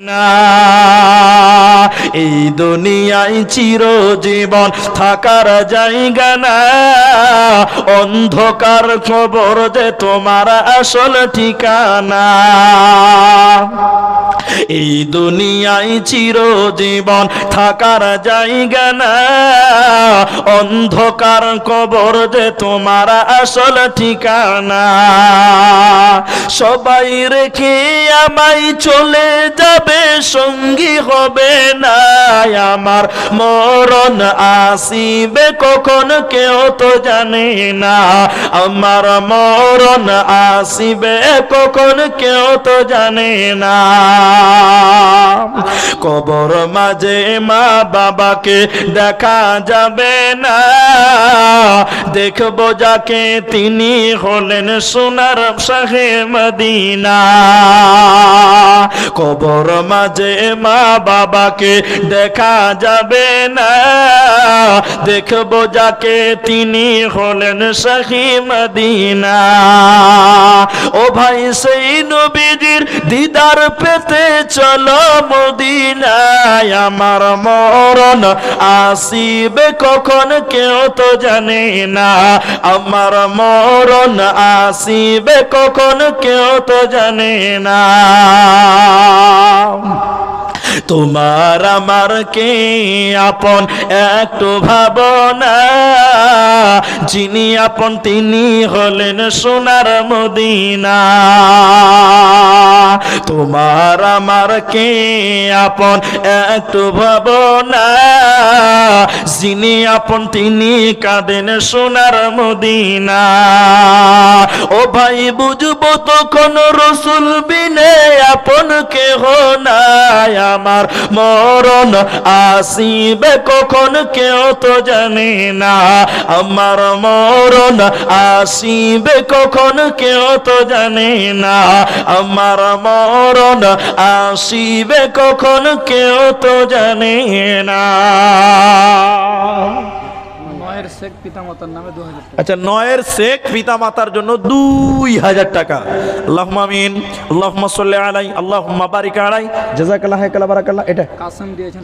না। এই দুনিয়ায় চিরজীবন থাকার জায়গা না। অন্ধকার খবর যে তোমার আসল ঠিকানা। এই দুনিয়ায় চিরজীবন থাকার জায়গা না। অন্ধকার কবর যে তোমার আসল ঠিকানা। সবাই রেখে আমায় চলে যাবে, সঙ্গী হবে না। আমার মরণ আসিবে কখন কেউ তো জানে না। আমার মরণ আসিবে কখন কেউ তো জানে না। কবর মাঝে মা বাবাকে দেখা যাবে না। দেখব যাকে তিনি হলেন সোনার সাহেব মদিনা। কবর মাঝে মা বাবাকে দেখা যাবে না। দেখব যাকে তিনি হলেন শাহি মদিনা। ও ভাই, সেই নবীজির দিদার পেতে চলো মদিনায়। আমার মরণ আসিবে কখন কেউ তো জানে না। আমার মরণ আসিবে কখন কেউ তো জানে না। তোমার আমার কে আপন একটু ভাবনা যিনি আপন তিনি হলেন সোনার মদিনা। তোমার আমার কে আপন একটু ভাবনা যিনি আপন তিনি কাঁদেন সোনার মদিনা। ভাই বুঝব তখন রসুল বিনে আপন কেহ নাই। আমার মরণ আসিবে কখন কেউ তো জানে না। আমার মরণ আসিবে কখন কেউ তো জানে না। আমার মরণ আসিবে কখন কেউ তো জানে না। শেখ পিতামাতার নামে দু হাজার টাকা। আচ্ছা নয়ের শেখ পিতা মাতার জন্য দুই হাজার টাকা। আল্লাহ আমিন আল্লাহ সাল্লি আলাই আল্লাহ বারিক আলাই জাজাকাল্লাহ কালা বারাকাল্লাহ এটা। কাসেম দিয়েছেন